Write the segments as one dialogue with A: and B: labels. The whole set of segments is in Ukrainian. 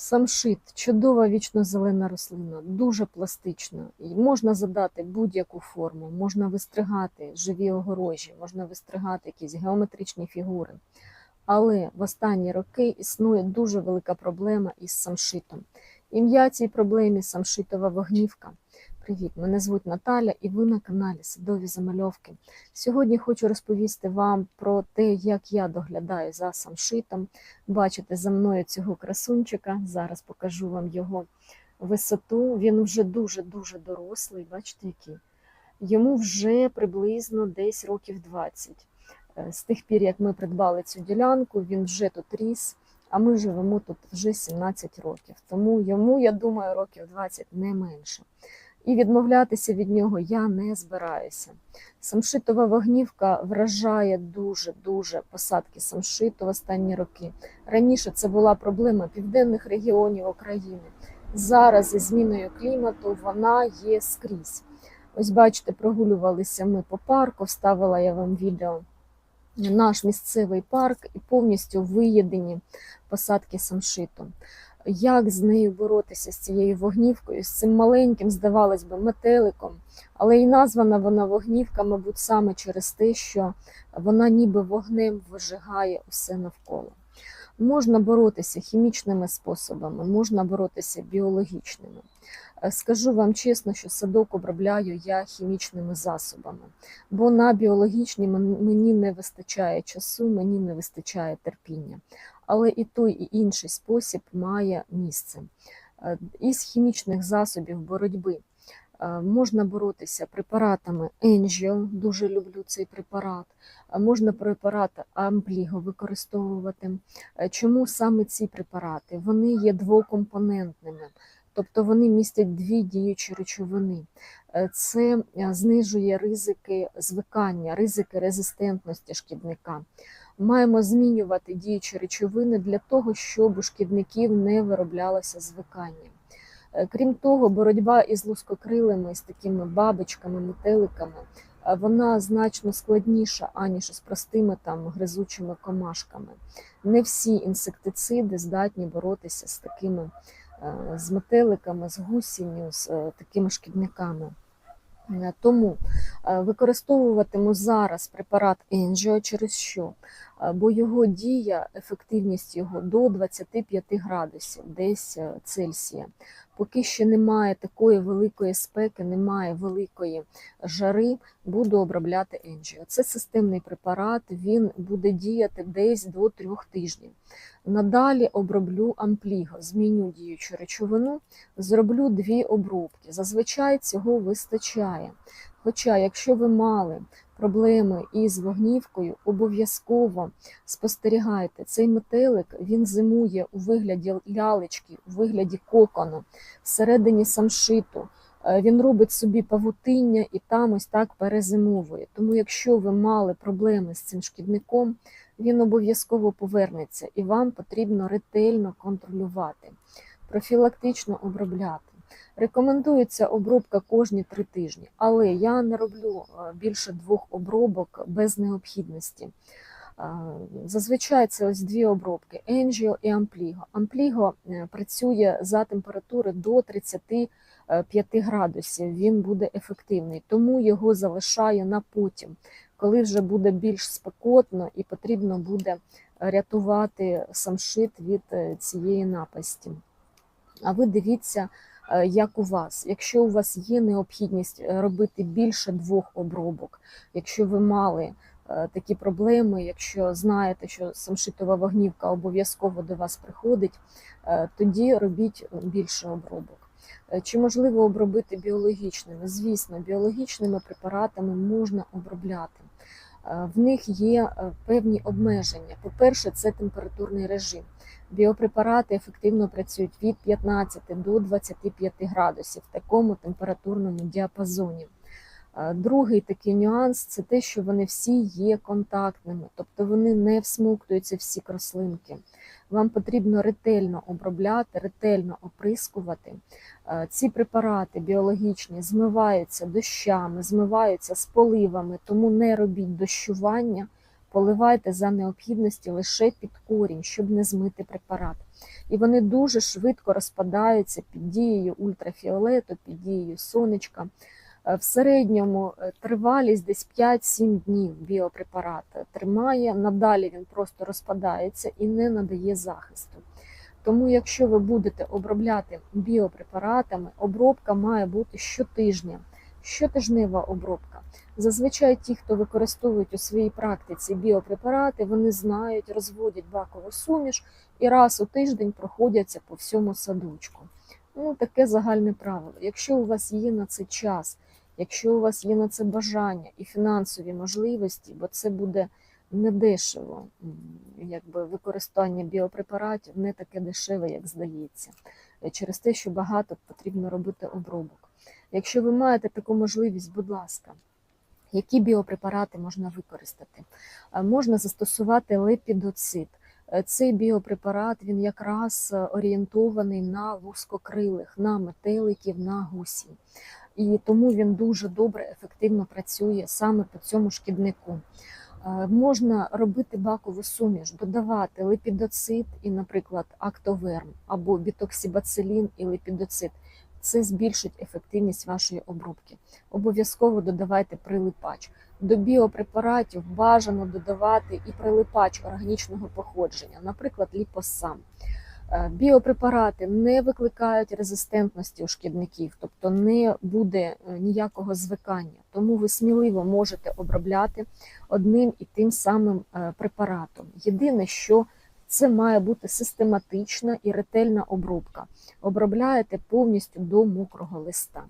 A: Самшит чудова вічно-зелена рослина, дуже пластична. І можна задати будь-яку форму, можна вистригати живі огорожі, можна вистригати якісь геометричні фігури. Але в останні роки існує дуже велика проблема із самшитом. Ім'я цій проблемі самшитова вогнівка. Привіт, мене звуть Наталя, і ви на каналі Садові Замальовки. Сьогодні хочу розповісти вам про те, як я доглядаю за самшитом. Бачите за мною цього красунчика. Зараз покажу вам його висоту. Він вже дуже-дуже дорослий. Бачите, який? Йому вже приблизно десь років 20. Е, З тих пір, як ми придбали цю ділянку, він вже тут ріс, а ми живемо тут вже 17 років. Тому йому, я думаю, років 20 не менше. І відмовлятися від нього я не збираюся. Самшитова вогнівка вражає дуже-дуже посадки самшиту в останні роки. Раніше це була проблема південних регіонів України. Зараз зі зміною клімату вона є скрізь. Ось бачите, прогулювалися ми по парку, вставила я вам відео. Наш місцевий парк і повністю виєдені посадки самшиту. Як з нею боротися з цією вогнівкою, з цим маленьким, здавалось би, метеликом, але і названа вона вогнівка, мабуть, саме через те, що вона ніби вогнем вижигає усе навколо. Можна боротися хімічними способами, можна боротися біологічними. Е, Скажу вам чесно, що садок обробляю я хімічними засобами, бо на біологічні мені не вистачає часу, мені не вистачає терпіння. Але і той, і інший спосіб має місце. Е, Із хімічних засобів боротьби е, можна боротися препаратами Angio, дуже люблю цей препарат. Можна препарат Ампліго використовувати. Чому саме ці препарати? Вони є двокомпонентними, тобто вони містять дві діючі речовини. Е, Це е, знижує ризики звикання, ризики резистентності шкідника. Маємо змінювати діючі речовини для того, щоб у шкідників не вироблялося звикання. Е, Крім того, боротьба із лускокрилими, з такими бабочками, метеликами, вона значно складніша, аніж з простими там гризучими комашками. Не всі інсектициди здатні боротися з такими з метеликами, з гусінню, з е, такими шкідниками. Е, Тому е, використовуватиму зараз препарат Angio через що? Бо його дія, ефективність його до 25 градусів, десь е, Цельсія. Поки ще немає такої великої спеки, немає великої жари, буду обробляти Angio. Це системний препарат, він буде діяти десь до 3 тижнів. Надалі оброблю ампліго, зміню діючу речовину, зроблю дві обробки. Зазвичай цього вистачає. Хоча, якщо ви мали проблеми із вогнівкою, обов'язково спостерігайте. Цей метелик він зимує у вигляді лялечки, у вигляді кокону, всередині самшиту. Е, Він робить собі павутиння і там ось так перезимовує. Тому, якщо ви мали проблеми з цим шкідником, він обов'язково повернеться і вам потрібно ретельно контролювати, профілактично обробляти. Рекомендується обробка кожні три тижні, але я не роблю е, більше двох обробок без необхідності. Е, Зазвичай це ось дві обробки Angio і Ampligo. Ampligo е, працює за температури до 35 градусів. Він буде ефективний, тому його залишаю на потім, коли вже буде більш спекотно і потрібно буде рятувати самшит від цієї напасті. А ви дивіться, як у вас. Якщо у вас є необхідність е, робити більше двох обробок, якщо ви мали е, такі проблеми, якщо знаєте, що самшитова вогнівка обов'язково до вас приходить, е, тоді робіть більше обробок. Е, Чи можливо обробити біологічними? Звісно, біологічними препаратами можна обробляти. Е, В них є е, певні обмеження. По-перше, це температурний режим. Біопрепарати ефективно працюють від 15 до 25 градусів в такому температурному діапазоні. Е, Другий такий нюанс це те, що вони всі є контактними, тобто вони не всмоктуються всі краслинки. Вам потрібно ретельно обробляти, ретельно оприскувати. Е, Ці препарати біологічні змиваються дощами, змиваються з поливами, тому не робіть дощування, поливайте за необхідності лише під корінь, щоб не змити препарат. і вони дуже швидко розпадаються під дією ультрафіолету, під дією сонечка. Е, В середньому е, тривалість десь 5-7 днів біопрепарат тримає. Надалі він просто розпадається і не надає захисту. Тому, якщо ви будете обробляти біопрепаратами, обробка має бути щотижня, щотижнева обробка. Зазвичай ті, хто використовують у своїй практиці біопрепарати, вони знають, розводять бакову суміш і раз у тиждень проходяться по всьому садочку. Ну, таке загальне правило. Якщо у вас є на це час, якщо у вас є на це бажання і фінансові можливості, бо це буде недешево, якби використання біопрепаратів не таке дешеве, як здається, е, через те, що багато потрібно робити обробок. Якщо ви маєте таку можливість, будь ласка, які біопрепарати можна використати? Е, Можна застосувати лепідоцит. Е, Цей біопрепарат він якраз орієнтований на лускокрилих, на метеликів, на гусінь. І тому він дуже добре, ефективно працює саме по цьому шкіднику. Е, Можна робити бакову суміш, додавати лепідоцит і, наприклад, актоверм або бітоксибацилін і лепідоцит. Це збільшить ефективність вашої обробки. Обов'язково додавайте прилипач. До біопрепаратів бажано додавати і прилипач органічного походження, наприклад, ліпосам. Е, Біопрепарати не викликають резистентності у шкідників, тобто не буде е, ніякого звикання. Тому ви сміливо можете обробляти одним і тим самим е, препаратом. Єдине, що це має бути систематична і ретельна обробка. Обробляєте повністю до мокрого листа.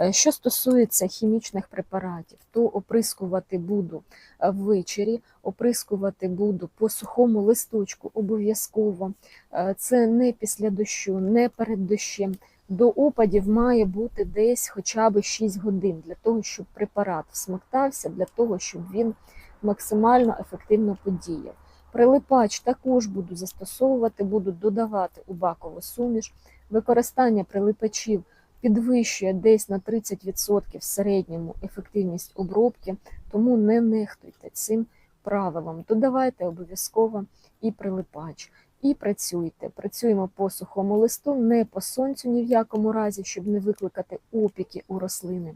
A: Е, Що стосується хімічних препаратів, то оприскувати буду е, ввечері, оприскувати буду по сухому листочку обов'язково. Е, Це не після дощу, не перед дощем. До опадів має бути десь хоча б 6 годин для того, щоб препарат всмоктався, для того, щоб він максимально ефективно подіяв. Прилипач також буду застосовувати, буду додавати у бакову суміш. Використання прилипачів підвищує десь на 30% в середньому ефективність обробки, тому не нехтуйте цим правилом. Додавайте обов'язково і прилипач. І працюйте. Працюємо по сухому листу, не по сонцю ні в якому разі, щоб не викликати опіки у рослини.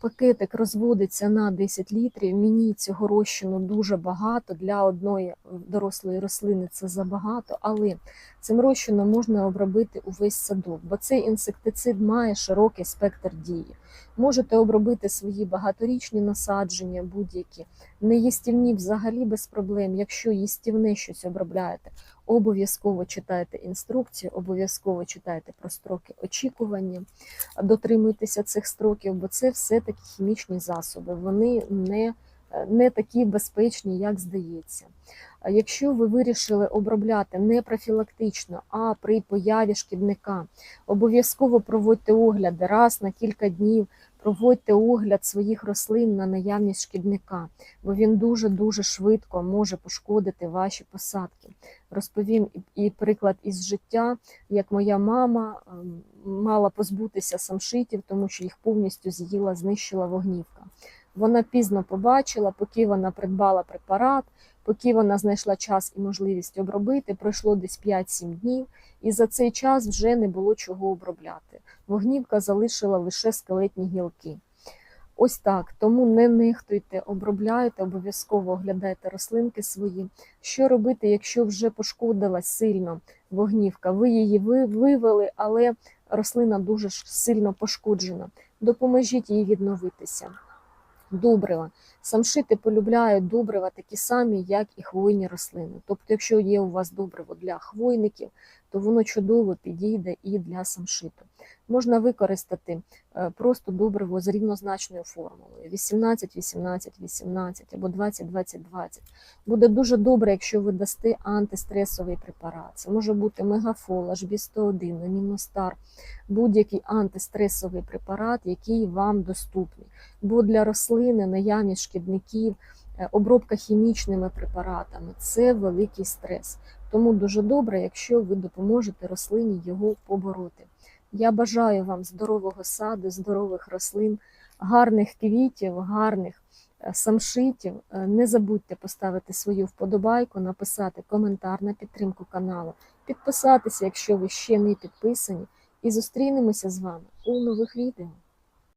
A: Пакетик розводиться на 10 літрів. Мені цього розчину дуже багато. Для одної дорослої рослини це забагато, але цим розчином можна обробити увесь садок, бо цей інсектицид має широкий спектр дії. Можете обробити свої багаторічні насадження, будь-які неїстівні взагалі без проблем. Якщо їстівне щось обробляєте, обов'язково читайте інструкцію, обов'язково читайте про строки очікування, дотримуйтеся цих строків, бо це все-таки хімічні засоби. Вони не, не такі безпечні, як здається. Якщо ви вирішили обробляти не профілактично, а при появі шкідника, обов'язково проводьте огляди раз на кілька днів. Проводьте огляд своїх рослин на наявність шкідника, бо він дуже-дуже швидко може пошкодити ваші посадки. Розповім і- приклад із життя, як моя мама ем, мала позбутися самшитів, тому що їх повністю з'їла, знищила вогнівка. Вона пізно побачила, поки вона придбала препарат, поки вона знайшла час і можливість обробити, пройшло десь 5-7 днів, і за цей час вже не було чого обробляти. Вогнівка залишила лише скелетні гілки. Ось так. Тому не нехтуйте, обробляйте, обов'язково оглядайте рослинки свої. Що робити, якщо вже пошкодилась сильно вогнівка? Ви її вивели, але рослина дуже сильно пошкоджена. Допоможіть їй відновитися. Добрива. Самшити полюбляють добрива такі самі, як і хвойні рослини. Тобто, якщо є у вас добриво для хвойників, то воно чудово підійде і для самшиту. Можна використати е, просто добриво з рівнозначною формулою 18, 18, 18 або 20, 20, 20. Буде дуже добре, якщо ви дасте антистресовий препарат. Це може бути мегафол, HB101, аміностар, будь-який антистресовий препарат, який вам доступний. Бо для рослини наявність шкідників, е, обробка хімічними препаратами це великий стрес. Тому дуже добре, якщо ви допоможете рослині його побороти. Я бажаю вам здорового саду, здорових рослин, гарних квітів, гарних е, самшитів. Е, Не забудьте поставити свою вподобайку, написати коментар на підтримку каналу, підписатися, якщо ви ще не підписані, і зустрінемося з вами у нових відео.